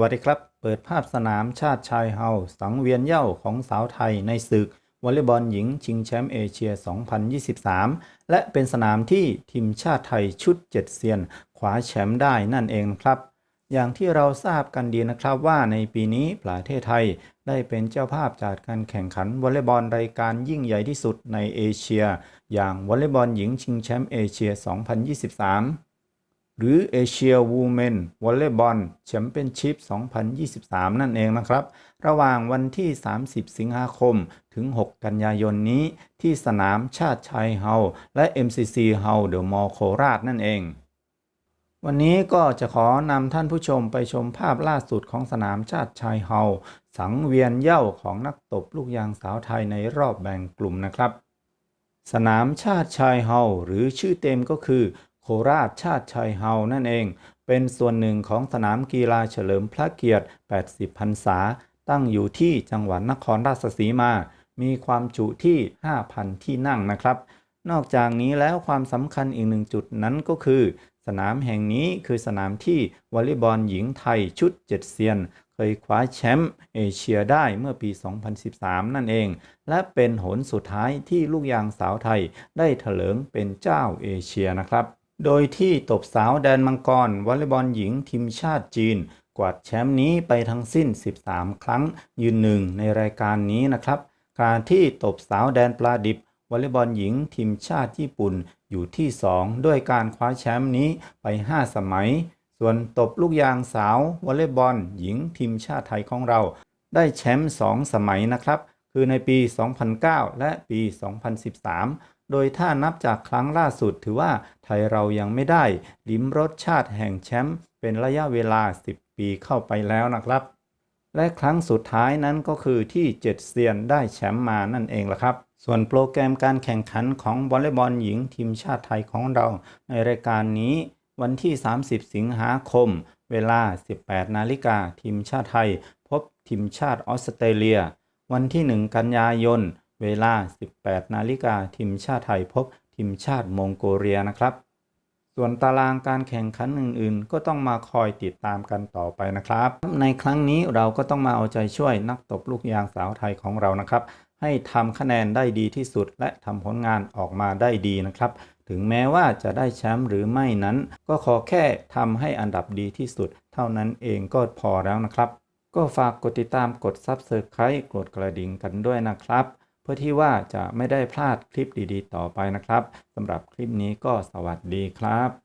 วัสดีครับ เปิดภาพสนามชาติชายเฮาสังเวียนเย้าของสาวไทยในศึกวอลเลย์บอลหญิงชิงแชมป์เอเชีย 2023 และเป็นสนามที่ทีมชาติไทยชุดเจ็ดเซียนคว้าแชมป์ได้นั่นเองครับ อย่างที่เราทราบกันดีนะครับว่าในปีนี้ประเทศไทยได้เป็นเจ้าภาพจัดการแข่งขันวอลเลย์บอลรายการยิ่งใหญ่ที่สุดในเอเชีย อย่างวอลเลย์บอลหญิงชิงแชมป์เอเชีย 2023 หรือเอเชียวูแมนวอลเลย์บอลแชมเปี้ยนชิพ 2023 นั่นเองนะครับ ระหว่างวันที่ 30 สิงหาคมถึง 6 กันยายนนี้ ที่สนามชาติชัยเฮาและ MCC เฮาเดอะมอลโคราชนั่นเอง วันนี้ก็จะขอนำท่านผู้ชมไปชมภาพล่าสุดของสนามชาติชายเฮาสังเวียนเย้าของนักตบลูกยางสาวไทยในรอบแบ่งกลุ่มนะครับ สนามชาติชายเฮาหรือชื่อเต็มก็คือ โคราชชาติชัยเฮานั่นเอง เป็นส่วนหนึ่งของสนามกีฬาเฉลิมพระเกียรติ 80 พรรษา ตั้งอยู่ที่จังหวัดนครราชสีมา มีความจุที่ 5,000 ที่นั่งนะครับ นอกจากนี้แล้วความสำคัญอีกหนึ่งจุดนั้นก็คือ สนามแห่งนี้คือสนามที่วอลเลย์บอลหญิงไทยชุดเจ็ดเซียน เคยคว้าแชมป์เอเชียได้เมื่อปี 2013 นั่นเอง และเป็นหนสุดท้ายที่ลูกยางสาวไทยได้เถลิงเป็นเจ้าเอเชียนะครับ โดยที่ตบสาวแดนมังกรวอลเลย์บอลหญิงทีมชาติจีน กวาดแชมป์นี้ไปทั้งสิ้น 13 ครั้ง ยืนหนึ่งในรายการนี้นะครับ การที่ตบสาวแดนปลาดิบวอลเลย์บอลหญิงทีมชาติญี่ปุ่นอยู่ที่ 2 ด้วยการคว้าแชมป์นี้ไป 5 สมัย ส่วนตบลูกยางสาววอลเลย์บอลหญิงทีมชาติไทยของเรา ได้แชมป์2สมัยนะครับ คือในปี 2009 และปี 2013 โดยถ้านับจากครั้งล่าสุดถือว่าไทยเรายังไม่ได้ ลิ้มรสชาติแห่งแชมป์เป็นระยะเวลา 10 ปีเข้าไปแล้วนะครับ และครั้งสุดท้ายนั้นก็คือที่เจ็ดเซียนได้แชมป์มานั่นเองละครับส่วนโปรแกรมการแข่งขันของวอลเลย์บอลหญิงทีมชาติไทยของเรา ในรายการนี้วันที่ 30 สิงหาคม เวลา 18 นาฬิกาทีมชาติไทย พบทีมชาติออสเตรเลีย วันที่ 1 กันยายน เวลา 18 นาฬิกาทีมชาติไทยพบทีมชาติมองโกเลียนะครับ ส่วนตารางการแข่งขันอื่นๆ ก็ต้องมาคอยติดตามกันต่อไปนะครับ ในครั้งนี้เราก็ต้องมาเอาใจช่วยนักตบลูกยางสาวไทยของเรานะครับ ให้ทำคะแนนได้ดีที่สุด และทำผลงานออกมาได้ดีนะครับ ถึงแม้ว่าจะได้แชมป์หรือไม่นั้น ก็ขอแค่ทำให้อันดับดีที่สุด เท่านั้นเองก็พอแล้วนะครับ ก็ฝากกดติดตามกด Subscribe กดกระดิ่งกันด้วยนะครับ เพื่อที่ว่าจะไม่ได้พลาดคลิปดีๆ ต่อไปนะครับสำหรับคลิปนี้ก็สวัสดีครับ